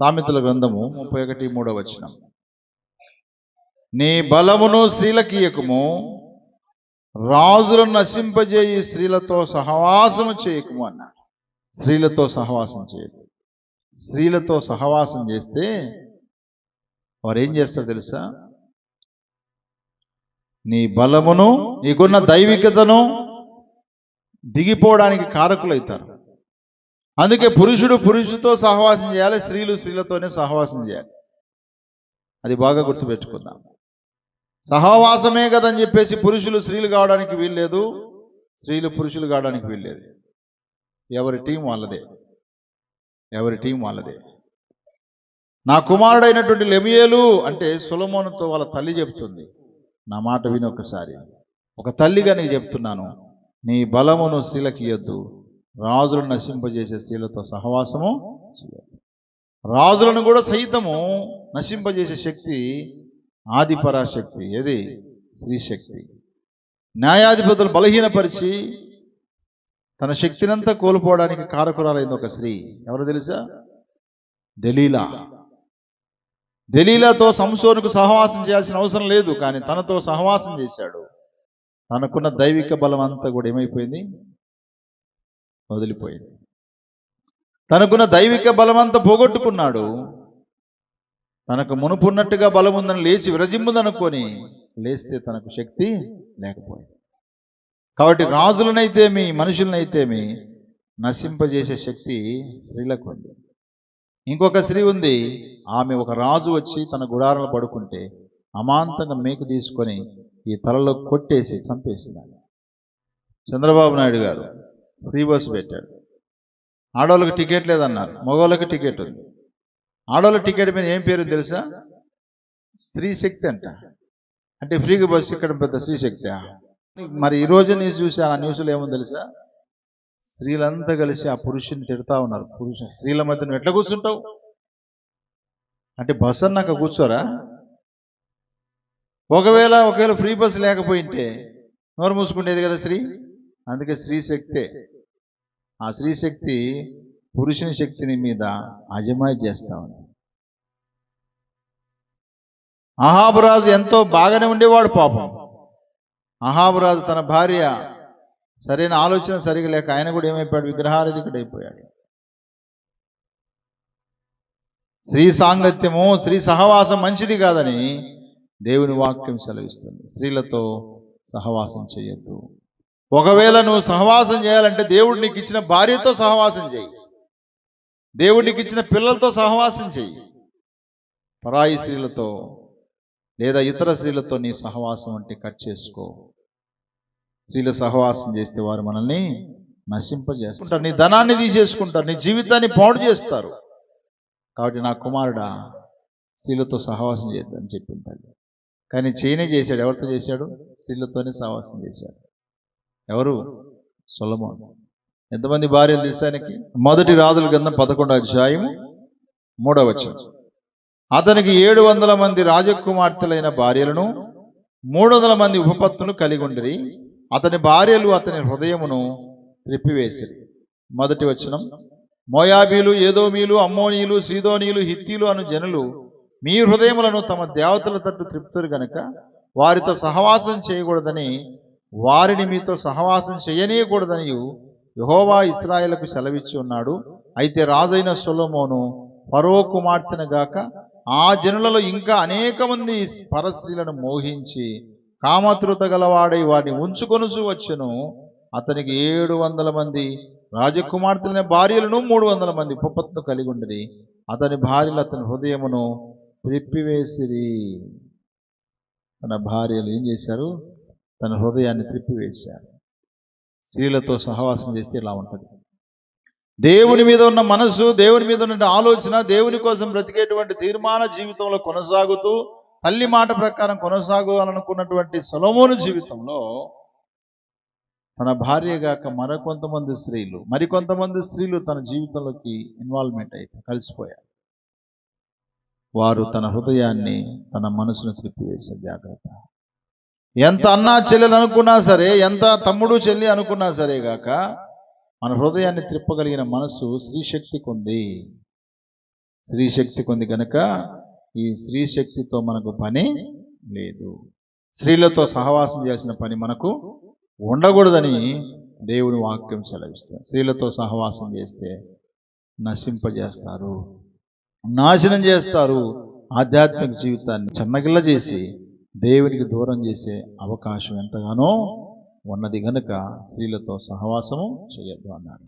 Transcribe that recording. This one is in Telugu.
సామెతల గ్రంథము ముప్పై ఒకటి మూడవ వచనం. నీ బలమును స్త్రీలకీయకము రాజులను నశింపజేయి స్త్రీలతో సహవాసము చేయకము అన్నాడు. స్త్రీలతో సహవాసం చేయదు స్త్రీలతో సహవాసం చేస్తే వారు ఏం చేస్తారు తెలుసా? నీ బలమును నీకున్న దైవికతను దిగిపోవడానికి కారకులవుతారు అందుకే పురుషుడు పురుషుతో సహవాసం చేయాలి స్త్రీలు స్త్రీలతోనే సహవాసం చేయాలి. అది బాగా గుర్తుపెట్టుకుందాం. సహవాసమే కదని చెప్పేసి పురుషులు స్త్రీలు కావడానికి వీల్లేదు స్త్రీలు పురుషులు కావడానికి వీల్లేదు. ఎవరి టీం వాళ్ళదే. ఎవరి టీం వాళ్ళదే. నా కుమారుడైనటువంటి లెమియేలు అంటే సులమోనుతో వాళ్ళ తల్లి చెప్తుంది. నా మాట విని ఒకసారి. ఒక తల్లిగా నీకు చెప్తున్నాను. నీ బలమును స్త్రీలకి ఇవ్వద్దు రాజులను నశింపజేసే స్త్రీలతో సహవాసము చేయాలి. రాజులను కూడా సైతము నశింపజేసే శక్తి ఆదిపరాశక్తి. ఏది? స్త్రీ శక్తి న్యాయాధిపతులు బలహీనపరిచి తన శక్తినంతా కోల్పోవడానికి కారకురాలైంది ఒక స్త్రీ. ఎవరు తెలుసా? దలీలా. దలీలాతో సంసోనుకు సహవాసం చేయాల్సిన అవసరం లేదు కానీ తనతో సహవాసం చేశాడు. తనకున్న దైవిక బలం అంతా కూడా ఏమైపోయింది? వదిలిపోయింది తనకున్న దైవిక బలమంతా పోగొట్టుకున్నాడు. తనకు మునుపున్నట్టుగా బలం ఉందని లేచి విరజిమ్ముదనుకొని లేస్తే తనకు శక్తి లేకపోయింది. కాబట్టి రాజులనైతేమి మనుషులనైతేమి నశింపజేసే శక్తి స్త్రీలకు ఉంది. ఇంకొక స్త్రీ ఉంది. ఆమె ఒక రాజు వచ్చి తన గుడారంలో పడుకుంటే అమాంతంగా మేకు తీసుకొని ఈ తలలో కొట్టేసి చంపేసింది చంద్రబాబు నాయుడు గారు ఫ్రీ బస్సు పెట్టాడు. ఆడవాళ్ళకి టికెట్ లేదన్నారు. మగవాళ్ళకి టికెట్ ఉంది. ఆడవాళ్ళ టికెట్ మీద ఏం పేరు తెలుసా? స్త్రీ శక్తి అంట. అంటే ఫ్రీగా బస్సు ఇక్కడ పెద్ద స్త్రీ శక్తి. మరి ఈ రోజు న్యూస్ చూసి ఆ న్యూస్లో ఏమో తెలుసా? స్త్రీలంతా కలిసి ఆ పురుషుని తిడతా ఉన్నారు. పురుషు స్త్రీల మధ్య నువ్వు ఎట్లా కూర్చుంటావు? అంటే బస్సు అన్నాక కూర్చోరా? ఒకవేళ ఒకవేళ ఫ్రీ బస్సు లేకపోయింటే నోరు మూసుకుండేది కదా స్త్రీ? అందుకే స్త్రీశక్తే ఆ స్త్రీ శక్తి పురుషుని శక్తిని మీద అజమాయి చేస్తా ఉంది. అహాబురాజు ఎంతో బాగానే ఉండేవాడు పాపం. అహాబురాజు తన భార్య సరైన ఆలోచన సరిగా లేక ఆయన కూడా ఏమైపోయాడు? విగ్రహారధికుడు అయిపోయాడు. స్త్రీ సాంగత్యము స్త్రీ సహవాసం మంచిది కాదని దేవుని వాక్యం సెలవిస్తుంది. స్త్రీలతో సహవాసం చేయొద్దు. ఒకవేళ నువ్వు సహవాసం చేయాలంటే దేవుడు నీకు ఇచ్చిన భార్యతో సహవాసం చేయి. దేవుడు నీకు ఇచ్చిన పిల్లలతో సహవాసం చేయి. పరాయి స్త్రీలతో లేదా ఇతర స్త్రీలతో నీ సహవాసం అంటే కట్ చేసుకో. స్త్రీలు సహవాసం చేస్తే వారు మనల్ని నశింపజేస్తుంటారు నీ ధనాన్ని తీసేసుకుంటారు నీ జీవితాన్ని పాడు చేస్తారు. కాబట్టి నా కుమారుడా స్త్రీలతో సహవాసం చేద్దని చెప్పింది తల్లి. కానీ చేయనే చేశాడు. ఎవరితో చేశాడు? స్త్రీలతోనే సహవాసం చేశాడు. ఎవరు? సొలమోన్. ఎంతమంది భార్యలు తెలుసానికి మొదటి రాజుల గ్రంథం పదకొండో అధ్యాయం మూడవ వచనం. అతనికి ఏడు వందల మంది రాజకుమార్తెలైన భార్యలను మూడు వందల మంది ఉపపత్తులు కలిగి ఉండిరి. అతని భార్యలు అతని హృదయమును త్రిప్పివేసిరి. మొదటి వచనం. మోయాబీలు ఏదోమీలు అమ్మోనీలు సీదోనీలు హిత్తీలు అను జనులు మీ హృదయములను తమ దేవతల తట్టు త్రిప్పుతారు గనక వారితో సహవాసం చేయకూడదని వారిని మీతో సహవాసం చేయనీయకూడదని యహోవా ఇస్రాయేలకు సెలవిచ్చి ఉన్నాడు. అయితే రాజైన సొలొమోను ఫరో కుమార్తెను గాక ఆ జనులలో ఇంకా అనేక మంది పరస్త్రీలను మోహించి కామతృత గలవాడై వారిని ఉంచుకొనుచు వచ్చును. అతనికి ఏడు వందల మంది రాజకుమార్తెలైన భార్యలను మూడు వందల మంది ఉపపత్ను కలిగి ఉండేది అతని భార్యలు అతని హృదయమును త్రిప్పివేసిరి. తన భార్యలు ఏం చేశారు? తన హృదయాన్ని త్రిప్పివేశారు స్త్రీలతో సహవాసం చేస్తే ఇలా ఉంటుంది. దేవుని మీద ఉన్న మనసు దేవుని మీద ఉన్న ఆలోచన దేవుని కోసం బ్రతికేటువంటి తీర్మాన జీవితంలో కొనసాగుతూ తల్లి మాట ప్రకారం కొనసాగాలనుకున్నటువంటి సొలమోను జీవితంలో తన భార్య గాక మరికొంతమంది స్త్రీలు మరికొంతమంది స్త్రీలు తన జీవితంలోకి ఇన్వాల్వ్మెంట్ అయితే కలిసిపోయారు. వారు తన హృదయాన్ని తన మనసును త్రిప్పివేశారు జాగ్రత్త. ఎంత అన్నా చెల్లెలు అనుకున్నా సరే ఎంత తమ్ముడు చెల్లి అనుకున్నా సరే గాక మన హృదయాన్ని త్రిప్పగలిగిన మనసు స్త్రీ శక్తికి ఉంది. స్త్రీ ఉంది కనుక ఈ స్త్రీ శక్తితో మనకు పని లేదు. స్త్రీలతో సహవాసం చేసిన పని మనకు ఉండకూడదని దేవుని వాక్యం సెలవిస్తుంది. స్త్రీలతో సహవాసం చేస్తే నశింపజేస్తారు నాశనం చేస్తారు ఆధ్యాత్మిక జీవితాన్ని చెన్నగిల్ల చేసి దేవునికి దూరం చేసే అవకాశం ఎంతగానో ఉన్నది గనుక స్త్రీలతో సహవాసము చేయొద్దు అన్నాడు.